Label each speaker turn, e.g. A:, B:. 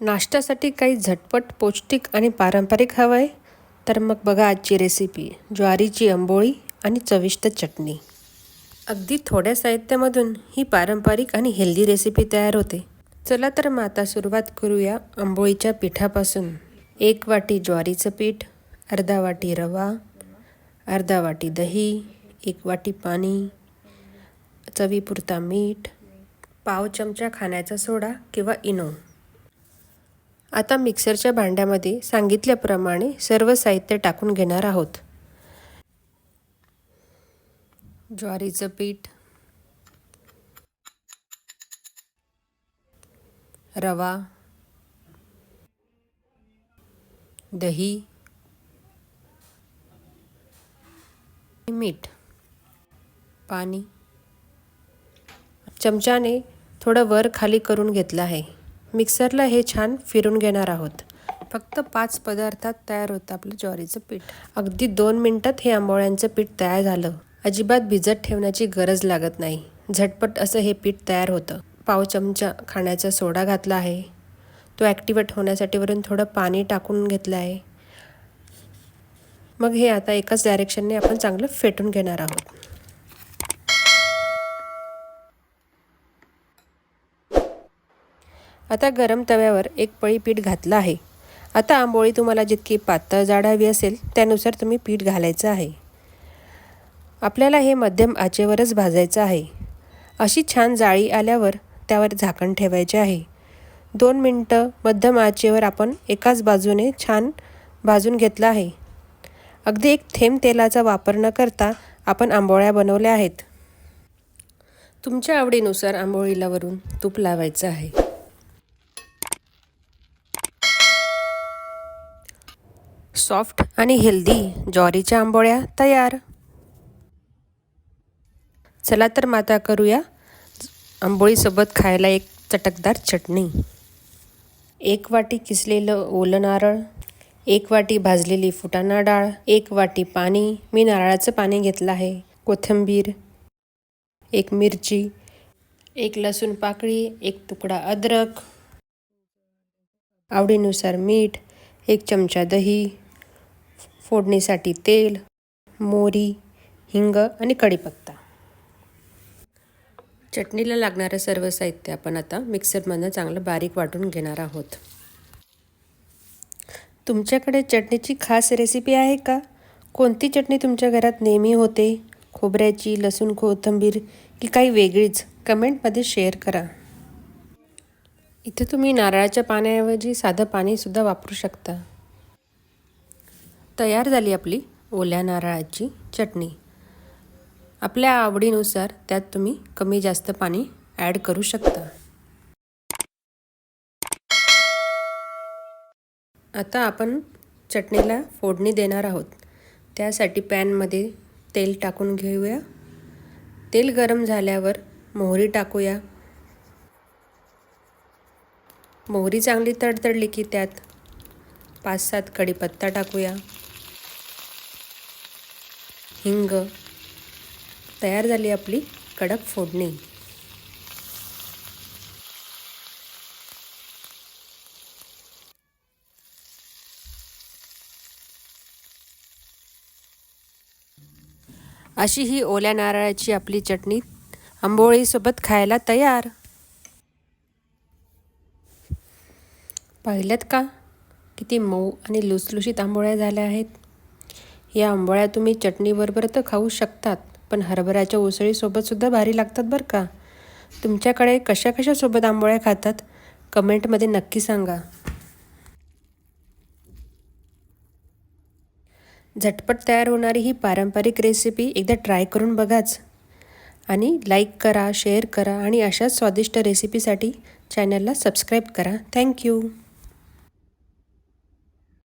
A: नाश्त्यासाठी काही झटपट पौष्टिक आणि पारंपरिक हवं आहे तर मग बघा आजची रेसिपी ज्वारीची आंबोळी आणि चविष्ट चटणी. अगदी थोड्या साहित्यामधून ही पारंपरिक आणि हेल्दी रेसिपी तयार होते. चला तर मग आता सुरुवात करूया आंबोळीच्या पिठापासून. एक वाटी ज्वारीचं पीठ अर्धा वाटी रवा अर्धा वाटी दही एक वाटी पाणी चवीपुरता मीठ पाव चमचा खाण्याचा सोडा किंवा इनो. आता मिक्सरच्या भांड्यामध्ये सांगितल्याप्रमाणे सर्व साहित्य टाकून घेणार आहोत. ज्वारीचं पीठ रवा दही मीठ पाणी. चमच्याने थोडं वर खाली करून घेतलं आहे. मिक्सरला हे छान फिरून घेणार आहोत. फक्त पाच पदार्थात तयार होतं आपलं ज्वारीचं पीठ. अगदी दोन मिनटात हे आंबोळ्यांचं पीठ तयार झालं. अजिबात भिजत ठेवण्याची गरज लागत नाही. झटपट असं हे पीठ तयार होतं. पाव चमचा खाण्याचा सोडा घातला आहे. तो ॲक्टिवेट होण्यासाठी वरून थोडं पाणी टाकून घेतलं आहे. मग हे आता एकाच डायरेक्शनने आपण चांगलं फेटून घेणार आहोत. आता गरम तव्यावर एक पळी पीठ घातलं आहे. आता आंबोळी तुम्हाला जितकी पातळ जाड हवी असेल त्यानुसार तुम्ही पीठ घालायचं आहे. आपल्याला हे मध्यम आचेवरच भाजायचं आहे. अशी छान जाळी आल्यावर त्यावर झाकण ठेवायचे आहे. दोन मिनटं मध्यम आचेवर आपण एकाच बाजूने छान भाजून घेतलं आहे. अगदी एक थेंब तेलाचा वापर न करता आपण आंबोळ्या बनवल्या आहेत. तुमच्या आवडीनुसार आंबोळीला वरून तूप लावायचं आहे. सॉफ्ट आणि हेल्दी ज्वारीच्या आंबोळ्या तयार. चला तर माता करूया आंबोळीसोबत खायला एक चटकदार चटणी. एक वाटी किसलेलं ओलं नारळ एक वाटी भाजलेली फुटाणा डाळ एक वाटी पाणी. मी नारळाचं पाणी घेतलं आहे. कोथिंबीर एक मिरची एक लसूण पाकळी एक तुकडा अद्रक आवडीनुसार मीठ एक चमचा दही फोडणीसाठी तेल मोरी हिंग आणि कढीपत्ता. चटणीला लागणारं सर्व साहित्य आपण आता मिक्सरमधनं चांगलं बारीक वाटून घेणार आहोत. तुमच्याकडे चटणीची खास रेसिपी आहे का? कोणती चटणी तुमच्या घरात नेहमी होते? खोबऱ्याची लसूण कोथिंबीर की काही वेगळीच? कमेंटमध्ये शेअर करा. इथे तुम्ही नारळाच्या पाण्याऐवजी साधं पाणीसुद्धा वापरू शकता. तयार झाली आपली ओल्या नारळाची चटणी. आपल्या आवडीनुसार त्यात तुम्ही कमी जास्त पाणी ॲड करू शकता. आता आपण चटणीला फोडणी देणार आहोत. त्यासाठी पॅनमध्ये तेल टाकून घेऊया. तेल गरम झाल्यावर मोहरी टाकूया. मोहरी चांगली तडतडली की त्यात पाच सात कढीपत्ता टाकूया. हिंग. तयार झाली आपली कडक फोडणी. अशी ही ओल्या नारळाची आपली चटणी आंबोळीसोबत खायला तयार. पाहिलं का? किती मऊ आणि लुसलुशीत आंबोळ्या झाल्या आहेत. या आंबोळ्या तुम्ही चटणीबरोबर तर खाऊ शकतात पण हरभऱ्याच्या उसळीसोबतसुद्धा भारी लागतात बरं का? तुमच्याकडे कशा कशासोबत आंबोळ्या खातात? कमेंटमध्ये नक्की सांगा. झटपट तयार होणारी ही पारंपरिक रेसिपी एकदा ट्राय करून बघाच. आणि लाईक करा शेअर करा आणि अशाच स्वादिष्ट रेसिपीसाठी चॅनलला सबस्क्राईब करा. थँक्यू